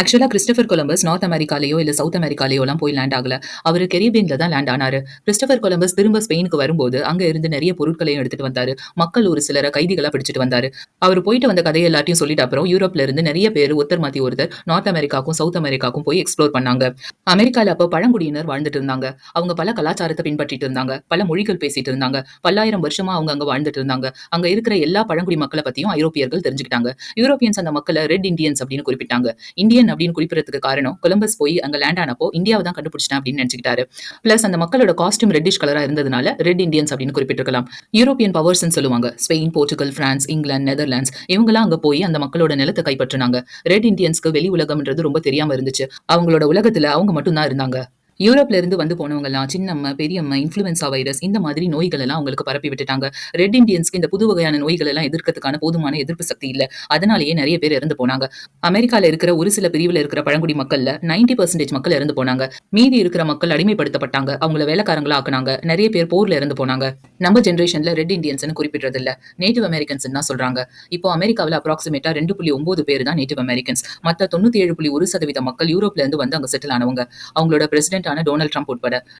ஆக்சுவலாக Christopher Columbus north அமெரிக்காலயோ இல்ல south அமெரிக்காலேயோலாம் போய் லேண்ட் ஆகல. அவரு கெரிபியன்ல தான் லேண்ட் ஆனாரு. கிறிஸ்டபர் கொலம்பஸ் திரும்ப ஸ்பெயினுக்கு வரும்போது, அங்க இருந்து நிறைய பொருட்களையும் எடுத்துட்டு வந்தாரு. மக்கள் ஒரு சிலர கைதிகளாக பிடிச்சிட்டு வந்தாரு. அவரு போயிட்டு வந்த கதையை எல்லாத்தையும் சொல்லிட்டு அப்புறம், யூரோப்ல இருந்து நிறைய பேரு ஒருத்தர் மாத்தி ஒருத்தர் நார்த் அமெரிக்காக்கும், சவுத் அமெரிக்காக்கும் போய் எக்ஸ்ப்ளோர் பண்ணாங்க. அமெரிக்கால அப்ப பழங்குடியினர் வாழ்ந்துட்டு இருந்தாங்க. அவங்க பல கலாச்சாரத்தை பின்பற்றிட்டு இருந்தாங்க. பல மொழிகள் பேசிட்டு இருந்தாங்க. பல்லாயிரம் வருஷமா அவங்க அங்க வாழ்ந்துட்டு இருந்தாங்க. அங்க இருக்கிற எல்லா பழங்குடி மக்களை பத்தியும் ஐரோப்பியர்கள் தெரிஞ்சுக்கிட்டாங்க. யூரோப்பியன்ஸ் அந்த மக்களை ரெட் இண்டியன்ஸ் அப்படின்னு குறிப்பிட்டாங்க. இந்தியன் அப்படின்னு குறிப்பிடறதுக்கு காரணம், கொலம்பஸ் போய் அங்க லேண்ட் ஆனப்போ இந்தியாவை தான் கண்டுபிடிச்சிட்டேன் அப்படின்னு நினைச்சுக்கிட்டாரு. பிளஸ் அந்த மக்களோட காஸ்டியூம் ரெட்டிஷ் கலரா இருந்ததுனால ரெட் இண்டியன்ஸ் அப்படின்னு குறிப்பிட்டிருக்கலாம். யூரோப்பியன் பவர்ஸ் சொல்லுவாங்க. Spain, Portugal, France, England, Netherlands இவங்கலாம் அங்க போய் அந்த மக்களோட நிலத்தை கைப்பற்றினாங்க ரெட் இண்டியன்ஸ்க்கு வெளி உலகம்ன்றது ரொம்ப தெரியாம இருந்துச்சு. அவங்களோட உலகத்துல அவங்க மட்டும் தான் இருந்தாங்க. யூரோப்ல இருந்து வந்து போனவங்கலாம் சின்னம்ம, பெரியம்ம, இன்ஃப்ளூயன்ஸா வைரஸ் இந்த மாதிரி நோய்கள் எல்லாம் அவங்களுக்கு பரப்பி விட்டுட்டாங்க. ரெட் இண்டியன்ஸ்க்கு இந்த புது வகையான நோய்கள் எல்லாம் எதிர்க்கிறதுக்கான போதுமான எதிர்ப்பு சக்தி இல்ல. அதனாலேயே நிறைய பேர் இறந்து போனாங்க. அமெரிக்கால இருக்கிற ஒரு சில பிரிவுல இருக்கிற பழங்குடி மக்கள்ல 90% மக்கள் இறந்து போனாங்க. மீதி இருக்கிற மக்கள் அடிமைப்படுத்தப்பட்டாங்க. அவங்கள வேலைக்காரங்களா ஆக்குனாங்க. நிறைய பேர் போர்ல இறந்து போனாங்க. நம்ம ஜெனரேஷன்ல ரெட் இண்டியன்ஸ்னு குறிப்பிடுறது இல்ல. நேட்டிவ் அமெரிக்கன்ஸ் தான் சொல்றாங்க. இப்போ அமெரிக்காவுல அப்ராக்ஸிமேட்டா 2.9 பேர் தான் நேட்டிவ் அமெரிக்கன்ஸ். மத்த 97.1% மக்கள் யூரோப்ல இருந்து வந்து அங்க செட்டில் ஆனவங்க. அவங்களோட பிரசிடென்டான டொனால்ட் ட்ரம்ப் உட்பட.